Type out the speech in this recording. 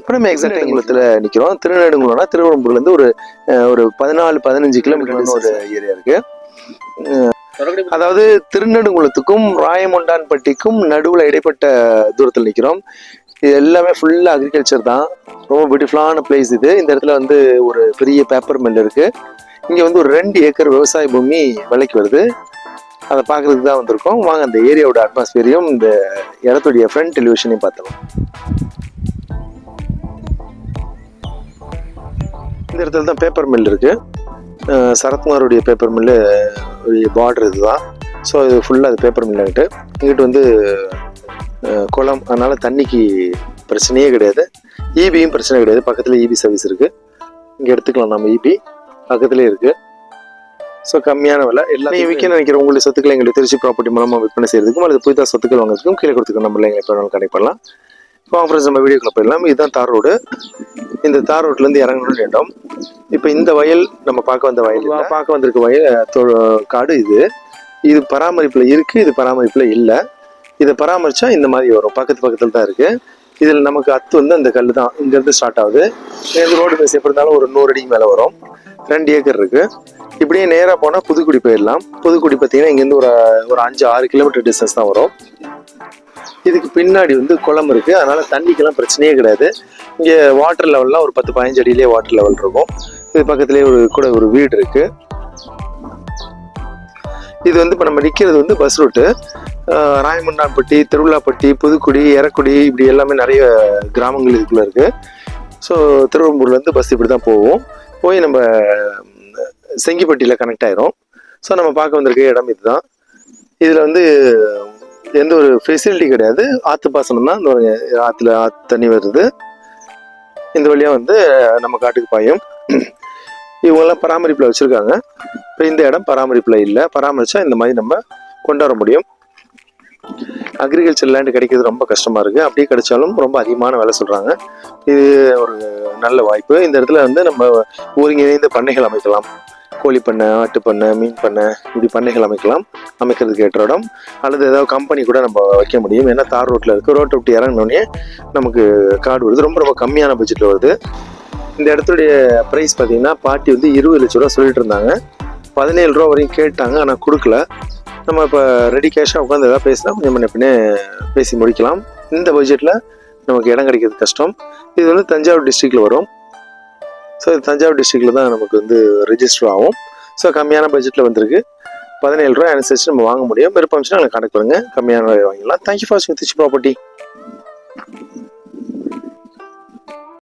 இப்போ நம்ம எக்ஸாக்ட் நெடுங்குளத்தில் நிற்கிறோம் திருநெடுங்குளம்னா திருவனம்பூர்லேருந்து ஒரு பதினாலு பதினஞ்சு கிலோமீட்டர் ஒரு ஏரியா இருக்கு. அதாவது திருநெடுங்குளத்துக்கும் ராயமொண்டான்பட்டிக்கும் நடுவில் இடைப்பட்ட தூரத்தில் நிற்கிறோம் இது எல்லாமே ஃபுல்லாக அக்ரிகல்ச்சர் தான். ரொம்ப பியூட்டிஃபுல்லான பிளேஸ் இது. இந்த இடத்துல வந்து ஒரு பெரிய பேப்பர் மில் இருக்கு. இங்கே வந்து ஒரு ரெண்டு ஏக்கர் விவசாய பூமி விலைக்கு வருது. அதை பார்க்கறதுக்கு தான் வந்திருக்கோம். வாங்க அந்த ஏரியாவோட அட்மாஸ்பியரையும் இந்த இடத்துடைய ஃப்ரண்ட் டெலிவிஷனையும் பார்த்துருவோம் இந்த இடத்துல தான் பேப்பர் மில் இருக்குது சரத்குமாருடைய பேப்பர் மில்லு பார்டர் இதுதான். ஸோ இது ஃபுல்லாக அது பேப்பர் மில் இங்கிட்டு வந்து குளம் அதனால் தண்ணிக்கு பிரச்சனையே கிடையாது. ஈபியும் பிரச்சனை கிடையாது. பக்கத்தில் இபி சர்வீஸ் இருக்குது இங்கே எடுத்துக்கலாம் நம்ம இபி பக்கத்துலேயே இருக்குது ஸோ கம்மியான விலை. எல்லாம் விற்க நினைக்கிற உங்களுடைய சொத்துக்களை எங்களுக்கு திருச்சி ப்ராப்பர்ட்டி மூலமாக விற்பனை செய்யறதுக்கும் அல்லது புதிதாக சொத்துக்கள் வாங்குறதுக்கும் கீழே கொடுத்துக்க நம்பரில் எங்களை எப்போ கனெக்ட் பண்ணலாம். இப்போ ஃப்ரெண்ட்ஸ் நம்ம வீடியோக்குள்ள போயிடலாம். இதுதான் தார் ரோடு. இந்த தார் ரோட்லேருந்து இறங்கணும்னு இடம் இப்போ இந்த வயல் நம்ம பார்க்க வந்த வயல். பார்க்க வந்திருக்க வயல் காடு இது. இது பராமரிப்பில் இருக்கு இது பராமரிப்பில் இல்லை. இதை பராமரிச்சா இந்த மாதிரி வரும். பக்கத்து பக்கத்தில் தான் இருக்கு. இதில் நமக்கு அத்து வந்து அந்த கல் தான். இங்கேருந்து ஸ்டார்ட் ஆகுது. இந்த ரோடு பேஸ் எப்படி இருந்தாலும் ஒரு நூறு அடிக்கு மேலே வரும். ரெண்டு ஏக்கர் இருக்கு. இப்படியே நேராக போனால் புதுக்குடி போயிடலாம். புதுக்குடி பார்த்தீங்கன்னா இங்கேருந்து ஒரு ஒரு அஞ்சு ஆறு கிலோமீட்டர் டிஸ்டன்ஸ் தான் வரும். இதுக்கு பின்னாடி வந்து குளம் இருக்குது அதனால் தண்ணிக்கெல்லாம் பிரச்சனையே கிடையாது. இங்கே வாட்டர் லெவல்லாம் ஒரு பத்து பதினஞ்சு அடியிலே வாட்டர் லெவல் இருக்கும். இது பக்கத்துலேயே ஒரு கூட ஒரு வீடு இருக்குது இது வந்து இப்போ நம்ம நிற்கிறது வந்து பஸ் ரூட்டு ராயமண்டான்பட்டி திருவிழாப்பட்டி புதுக்குடி எரக்குடி இப்படி எல்லாமே நிறைய கிராமங்கள் இதுக்குள்ளே இருக்குது ஸோ திருவம்பூர்லேருந்து பஸ் இப்படி தான் போவோம் போய் நம்ம செங்கிப்பட்டியில் கனெக்ட் ஆயிரும். ஸோ நம்ம பார்க்க வந்திருக்க இடம் இதுதான். இதில் வந்து எந்த ஒரு ஃபெசிலிட்டி கிடையாது. ஆற்று பாசனம் தான். இந்த ஒரு ஆற்றுல ஆற்று தண்ணி வருது. இந்த வழியாக வந்து நம்ம காட்டுக்கு பாயும். இவங்கெல்லாம் பராமரிப்பில் வச்சுருக்காங்க. இப்போ இந்த இடம் பராமரிப்பில் இல்லை. பராமரித்தா இந்த மாதிரி நம்ம கொண்டு வர முடியும். அக்ரிகல்ச்சர் லேண்டு கிடைக்கிறது ரொம்ப கஷ்டமாக இருக்குது அப்படியே கிடைச்சாலும் ரொம்ப அதிகமான வேலை சொல்கிறாங்க இது ஒரு நல்ல வாய்ப்பு. இந்த இடத்துல வந்து நம்ம ஒருங்கிணைந்த பண்ணைகள் அமைக்கலாம். கோழி பண்ணை ஆட்டு பண்ணை மீன் பண்ணை இப்படி பண்ணைகள் அமைக்கலாம். அமைக்கிறதுக்கு ஏற்ற இடம். அல்லது ஏதாவது கம்பெனி கூட நம்ம வைக்க முடியும். ஏன்னா தார் ரோட்டில் இருக்குது ரோட்டை விட்டு இறங்கினோடனே நமக்கு கார்டு வருது. ரொம்ப ரொம்ப கம்மியான பட்ஜெட்டில் வருது. இந்த இடத்துடைய ப்ரைஸ் பார்த்தீங்கன்னா பாட்டி வந்து இருபது லட்ச ரூபா சொல்லிட்டு இருந்தாங்க. பதினேழு ரூபா வரையும் கேட்டாங்க. ஆனால் கொடுக்கல. நம்ம இப்போ ரெடி கேஷாக உட்காந்து எதாவது பேசினா கொஞ்சம் முன்ன பின்னே பேசி முடிக்கலாம். இந்த பட்ஜெட்டில் நமக்கு இடம் கிடைக்கிறது கஷ்டம். இது வந்து தஞ்சாவூர் டிஸ்ட்ரிக்டில் வரும். ஸோ இது தஞ்சாவூர் டிஸ்ட்ரிக்டில் தான் நமக்கு வந்து ரிஜிஸ்டர் ஆகும். ஸோ கம்மியான பட்ஜெட்டில் வந்திருக்கு. பதினேழு ரூபாய் அனுசரிச்சு நம்ம வாங்க முடியும். விருப்பம் கணக்கு பண்ணுங்கள் கம்மியான வாங்கிடலாம். Thank you for Trichy property